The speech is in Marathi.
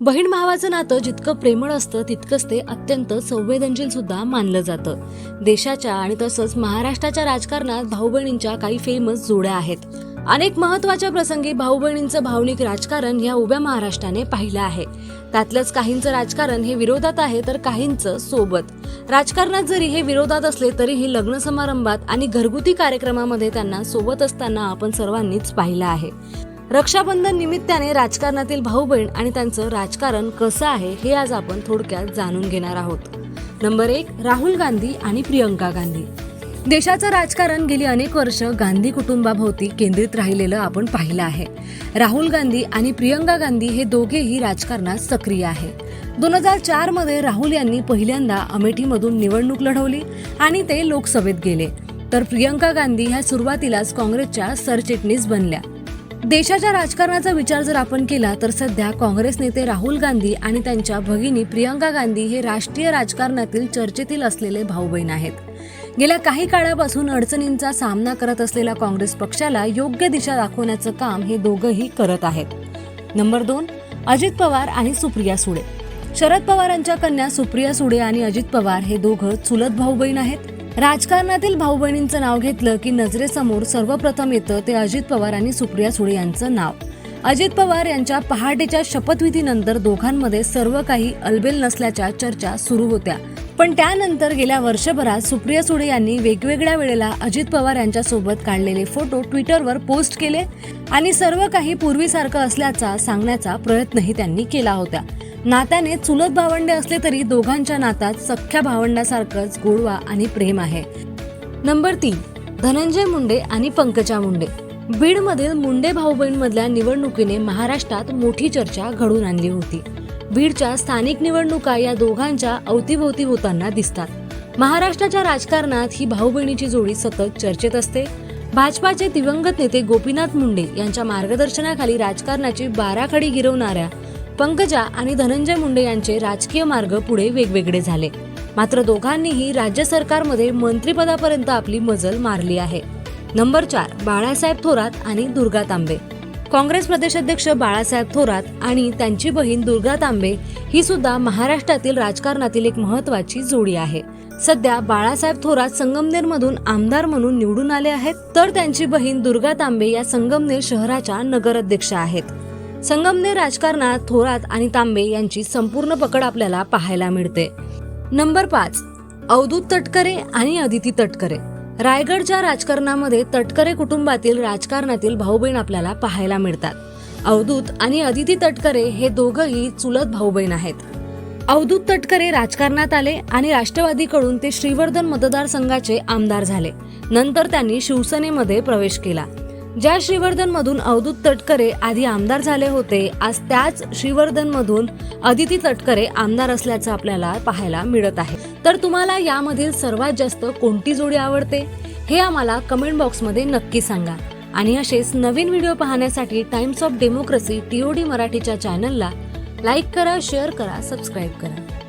बहीण भावाचं नातं जितकं प्रेमळ असतं तितकंच ते अत्यंत संवेदनशील सुद्धा मानलं जातं. देशाच्या आणि तसंच महाराष्ट्राच्या राजकारणात भाऊ बहिणींच्या काही फेमस जोड्या आहेत. अनेक महत्त्वाच्या प्रसंगी भाऊ बहिणींचं भावनिक राजकारण या उभ्या महाराष्ट्राने पाहिलं आहे. त्यातलंच काहींचं राजकारण हे विरोधात आहे तर काहींचं सोबत. राजकारणात जरी हे विरोधात असले तरीही लग्न समारंभात आणि घरगुती कार्यक्रमामध्ये त्यांना सोबत असताना आपण सर्वांनीच पाहिलं आहे. रक्षाबंधन निमित्ताने राजकारणातील भाऊ बहीण आणि त्यांचं राजकारण कसं आहे हे आज आपण थोडक्यात जाणून घेणार आहोत. नंबर एक राहुल गांधी आणि प्रियंका गांधी. देशाचं राजकारण गेली अनेक वर्ष गांधी कुटुंबाभोवती केंद्रित राहिलेलं आपण पाहिलं आहे. राहुल गांधी आणि प्रियंका गांधी हे दोघेही राजकारणात सक्रिय आहे. दोन हजार चारमध्ये राहुल यांनी पहिल्यांदा अमेठीमधून निवडणूक लढवली आणि ते लोकसभेत गेले. तर प्रियंका गांधी ह्या सुरुवातीलाच काँग्रेसच्या सरचिटणीस बनल्या. देशाच्या राजकारणाचा विचार जर आपण केला तर सध्या काँग्रेस नेते राहुल गांधी आणि त्यांच्या भगिनी प्रियंका गांधी हे राष्ट्रीय राजकारणातील चर्चेतील असलेले भाऊ बहीण आहेत. गेल्या काही काळापासून अडचणींचा सामना करत असलेल्या काँग्रेस पक्षाला योग्य दिशा दाखवण्याचं काम हे दोघंही करत आहेत. नंबर दोन अजित पवार आणि सुप्रिया सुळे. शरद पवारांच्या कन्या सुप्रिया सुळे आणि अजित पवार हे दोघं चुलत भाऊ बहीण आहेत. राजकारणातील भाऊ बहिणींचं नाव घेतलं की नजरेसमोर सर्वप्रथम येतं ते अजित पवार आणि सुप्रिया सुळे यांचं नाव. अजित पवार यांच्या पहाटेच्या शपथविधीनंतर दोघांमध्ये सर्व काही अलबेल नसल्याच्या चर्चा सुरू होत्या. पण त्यानंतर गेल्या वर्षभरात सुप्रिया सुळे यांनी वेगवेगळ्या वेळेला अजित पवार यांच्यासोबत काढलेले फोटो ट्विटरवर पोस्ट केले आणि सर्व काही पूर्वीसारखं असल्याचा सांगण्याचा प्रयत्नही त्यांनी केला होता. नात्याने चुलत भावंडे असले तरी दोघांच्या नातात सख्ख्या भावंडासारखंच गोडवा आणि प्रेम आहे. नंबर तीन धनंजय मुंडे आणि पंकजा मुंडे. बीडमधील मुंडे भाऊ बहीणमधल्या निवडणुकीने महाराष्ट्रात मोठी चर्चा घडून आणली होती. बीडच्या स्थानिक निवडणुका या दोघांच्या अवतीभोवती होताना दिसतात. महाराष्ट्राच्या राजकारणात ही भाऊ बहिणीची जोडी सतत चर्चेत असते. भाजपाचे दिवंगत नेते गोपीनाथ मुंडे यांच्या मार्गदर्शनाखाली राजकारणाची बाराखडी गिरवणाऱ्या पंकजा आणि धनंजय मुंडे यांचे राजकीय मार्ग पुढे वेगवेगळे झाले. मात्र दोघांनीही राज्य सरकारमध्ये मंत्रिपदापर्यंत आपली मजल मारली आहे. नंबर चार बाळासाहेब थोरात आणि दुर्गा तांबे. काँग्रेस प्रदेशाध्यक्ष बाळासाहेब थोरात आणि त्यांची बहीण दुर्गा तांबे ही सुद्धा महाराष्ट्रातील राजकारणातील एक महत्वाची जोडी आहे. सध्या बाळासाहेब थोरात संगमनेरमधून आमदार म्हणून निवडून आले आहेत तर त्यांची बहीण दुर्गा तांबे या संगमनेर शहराच्या नगराध्यक्ष आहेत. संगमनेर राजकारणात थोरात आणि तांबे यांची संपूर्ण पकड आपल्याला पाहायला मिळते. नंबर पाच अवधूत तटकरे आणि अदिती तटकरे. रायगडच्या राजकारणामध्ये तटकरे कुटुंबातील राजकारणातील भाऊ बहीण आपल्याला पाहायला मिळतात. अवधूत आणि अदिती तटकरे हे दोघंही चुलत भाऊ बहीण आहेत. अवधूत तटकरे राजकारणात आले आणि राष्ट्रवादीकडून ते श्रीवर्धन मतदारसंघाचे आमदार झाले. नंतर त्यांनी शिवसेनेमध्ये प्रवेश केला. ज्या श्रीवर्धन मधून अवधूत तटकरे आधी आमदार झाले होते आज त्याच श्रीवर्धन मधून अदिती तटकरे आमदार असल्याचं आपल्याला पाहायला मिळत आहे. तर तुम्हाला यामधील सर्वात जास्त कोणती जोडी आवडते? हे आम्हाला कमेंट बॉक्समध्ये नक्की सांगा. आणि असेच नवीन व्हिडिओ पाहण्यासाठी टाइम्स ऑफ डेमोक्रेसी टीओडी मराठीच्या चॅनलला लाईक करा शेअर करा सबस्क्राईब करा.